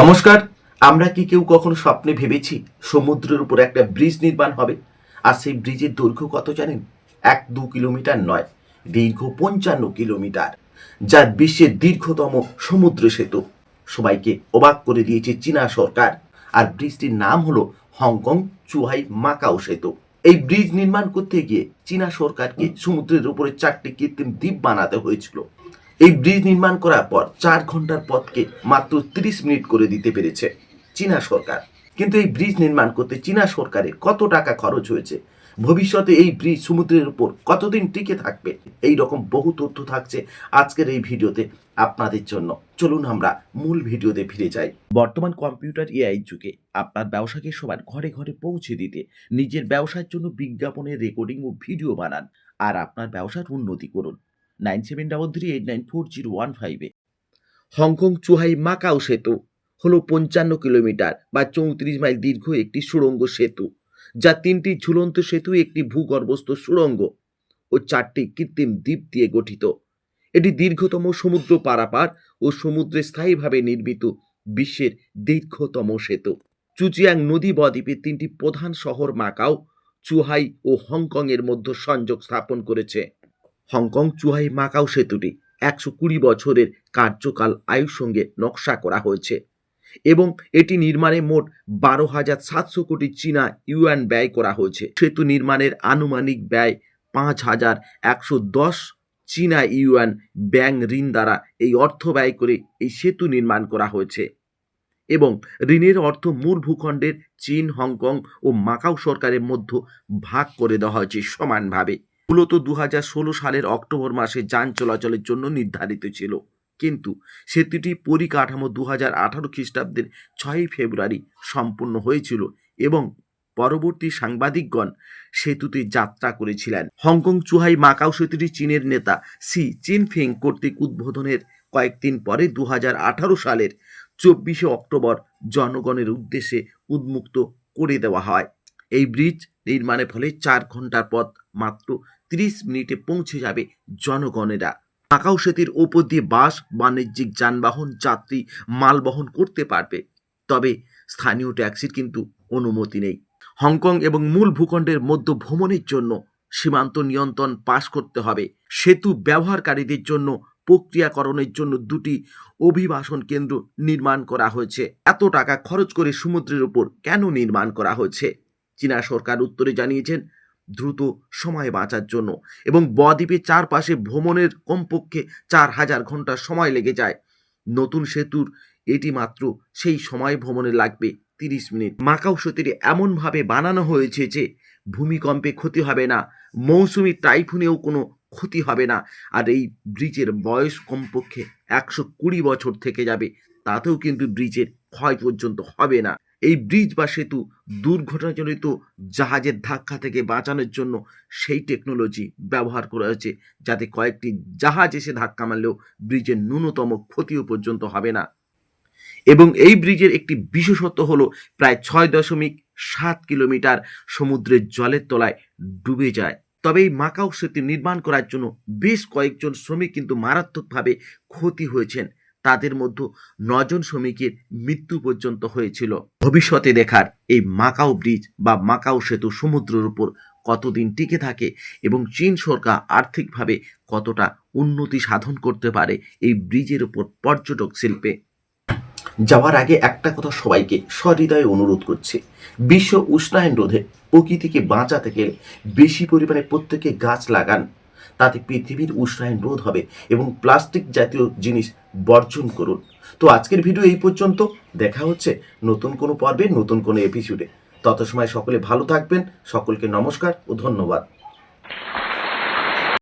নমস্কার, আমরা কি কেউ কখনো স্বপ্নে ভেবেছি সমুদ্রের উপর একটা ব্রিজ নির্মাণ হবে? আর সেই ব্রিজের দৈর্ঘ্য কত জানেন? এক দু কিলোমিটার নয়, দীর্ঘ পঞ্চান্ন কিলোমিটার যা বিশ্বের দীর্ঘতম সমুদ্র সেতু। সবাইকে অবাক করে দিয়েছে চীনা সরকার। আর ব্রিজটির নাম হলো হংকং চুহাই মাকাও সেতু। এই ব্রিজ নির্মাণ করতে গিয়ে চীনা সরকারকে সমুদ্রের উপরে চারটি কৃত্রিম দ্বীপ বানাতে হয়েছিল। এই ব্রিজ নির্মাণ করার পর চার ঘণ্টার পথকে মাত্র তিরিশ মিনিট করে দিতে পেরেছে চীনা সরকার। কিন্তু এই ব্রিজ নির্মাণ করতে চীনা সরকারের কত টাকা খরচ হয়েছে? ভবিষ্যতে এই ব্রিজ সমুদ্রের উপর কতদিন টিকে থাকবে? এই রকম বহু তথ্য থাকছে আজকের এই ভিডিওতে আপনাদের জন্য। চলুন আমরা মূল ভিডিওতে ফিরে যাই। বর্তমান কম্পিউটার এআই যুগে আপনার ব্যবসাকে সবার ঘরে ঘরে পৌঁছে দিতে, নিজের ব্যবসার জন্য বিজ্ঞাপনের রেকর্ডিং ও ভিডিও বানান, আর আপনার ব্যবসার উন্নতি করুন। Nine seven double three eight nine four zero one ফাইভে হংকং চুহাই মাকাও সেতু হলো পঞ্চান্ন কিলোমিটার বা চৌত্রিশ মাইল দীর্ঘ একটি সুড়ঙ্গ সেতু, যা তিনটি ঝুলন্ত সেতু, একটি ভূগর্ভস্থ সুড়ঙ্গ ও চারটি কৃত্রিম দ্বীপ দিয়ে গঠিত। এটি দীর্ঘতম সমুদ্র পারাপার ও সমুদ্রে স্থায়ীভাবে নির্মিত বিশ্বের দীর্ঘতম সেতু। চুচিয়াং নদী বদ্বীপের তিনটি প্রধান শহর মাকাও, চুহাই ও হংকংয়ের মধ্যে সংযোগ স্থাপন করেছে। হংকং চুহাই মাকাও সেতুটি একশো কুড়ি বছরের কার্যকাল আয়ুর সঙ্গে নকশা করা হয়েছে এবং এটি নির্মাণে মোট বারো হাজার সাতশো কোটি চীনা ইউয়ান ব্যয় করা হয়েছে। সেতু নির্মাণের আনুমানিক ব্যয় পাঁচ হাজার একশো দশ চীনা ইউয়ান ব্যাংক ঋণ দ্বারা এই অর্থ ব্যয় করে এই সেতু নির্মাণ করা হয়েছে এবং ঋণের অর্থ মূল ভূখণ্ডের চীন, হংকং ও মাকাও সরকারের মধ্যে ভাগ করে দেওয়া হয়েছে সমানভাবে। মূলত দু হাজার ষোলো সালের অক্টোবর মাসে যান চলাচলের জন্য নির্ধারিত ছিল। কিন্তু সেতুটি পরিকাঠামো দু হাজার আঠারো খ্রিস্টাব্দের ছয়ই ফেব্রুয়ারি সম্পূর্ণ হয়েছিল এবং পরবর্তী সাংবাদিকগণ সেতুতে যাত্রা করেছিলেন। হংকং চুহাই মাকাও সেতুটি চীনের নেতা সি চিনফিং কর্তৃক উদ্বোধনের কয়েকদিন পরে দু হাজার আঠারো সালের চব্বিশে অক্টোবর জনগণের উদ্দেশ্যে উন্মুক্ত করে দেওয়া হয়। এই ব্রিজ নির্মাণের ফলে চার ঘণ্টার পথ মাত্র তিরিশ মিনিটে পৌঁছে যাবে জনগণেরা। মাকাও সেতুর ওপর দিয়ে বাস, বাণিজ্যিক যানবাহন, যাত্রী মাল বহন করতে পারবে। তবে স্থানীয় ট্যাক্সির কিন্তু অনুমতি নেই। হংকং এবং মূল ভূখণ্ডের মধ্য ভ্রমণের জন্য সীমান্ত নিয়ন্ত্রণ পাশ করতে হবে। সেতু ব্যবহারকারীদের জন্য প্রক্রিয়াকরণের জন্য দুটি অভিবাসন কেন্দ্র নির্মাণ করা হয়েছে। এত টাকা খরচ করে সমুদ্রের উপর কেন নির্মাণ করা হয়েছে? চীনা সরকার উত্তরে জানিয়েছেন, দ্রুত সময় বাঁচার জন্য এবং বদ্বীপের চারপাশে ভ্রমণের কমপক্ষে চার হাজার ঘণ্টা সময় লেগে যায়। নতুন সেতুর এটি মাত্র সেই সময় ভ্রমণে লাগবে তিরিশ মিনিট। মাকাও সেতুটি এমনভাবে বানানো হয়েছে যে ভূমিকম্পে ক্ষতি হবে না, মৌসুমি টাইফুনেও কোনো ক্ষতি হবে না, আর এই ব্রিজের বয়স কমপক্ষে একশো কুড়ি বছর থেকে যাবে। তাতেও কিন্তু ব্রিজের ক্ষয় পর্যন্ত হবে না। এই ব্রিজ বা সেতু দুর্ঘটনাজনিত জাহাজের ধাক্কা থেকে বাঁচানোর জন্য সেই টেকনোলজি ব্যবহার করা হয়েছে, যাতে কয়েকটি জাহাজ এসে ধাক্কা মারলেও ব্রিজের ন্যূনতম ক্ষতিও পর্যন্ত হবে না। এবং এই ব্রিজের একটি বিশেষত্ব হলো প্রায় ছয় দশমিক সাত কিলোমিটার সমুদ্রের জলের তলায় ডুবে যায়। তবে এই মাকাও সেতু নির্মাণ করার জন্য বেশ কয়েকজন শ্রমিক কিন্তু মারাত্মকভাবে ক্ষতি হয়েছেন। তাদের মধ্যে নজন শ্রমিকের মৃত্যু পর্যন্ত হয়েছিল। ভবিষ্যতে দেখার এই মাকাও ব্রিজ বা মাকাও সেতু সমুদ্রের উপর কতদিন টিকে থাকে এবং চীন সরকার আর্থিকভাবে কতটা উন্নতি সাধন করতে পারে এই ব্রিজের উপর পর্যটক শিল্পে। যাওয়ার আগে একটা কথা সবাইকে সহৃদয়ে অনুরোধ করছি। বিশ্ব উষ্ণায়ন রোধে প্রকৃতিকে বাঁচাতে গেলে বেশি পরিমাণে প্রত্যেকে গাছ লাগান তাতে পৃথিবীর উষ্ণায়ন রোধ হবে এবং প্লাস্টিক জাতীয় জিনিস বর্জন করুন। তো আজকের ভিডিও এই পর্যন্ত। দেখা হচ্ছে নতুন কোনো পর্বে, নতুন কোনো এপিসোডে তত সময় সকলে ভালো থাকবেন, সকলকে নমস্কার ও ধন্যবাদ।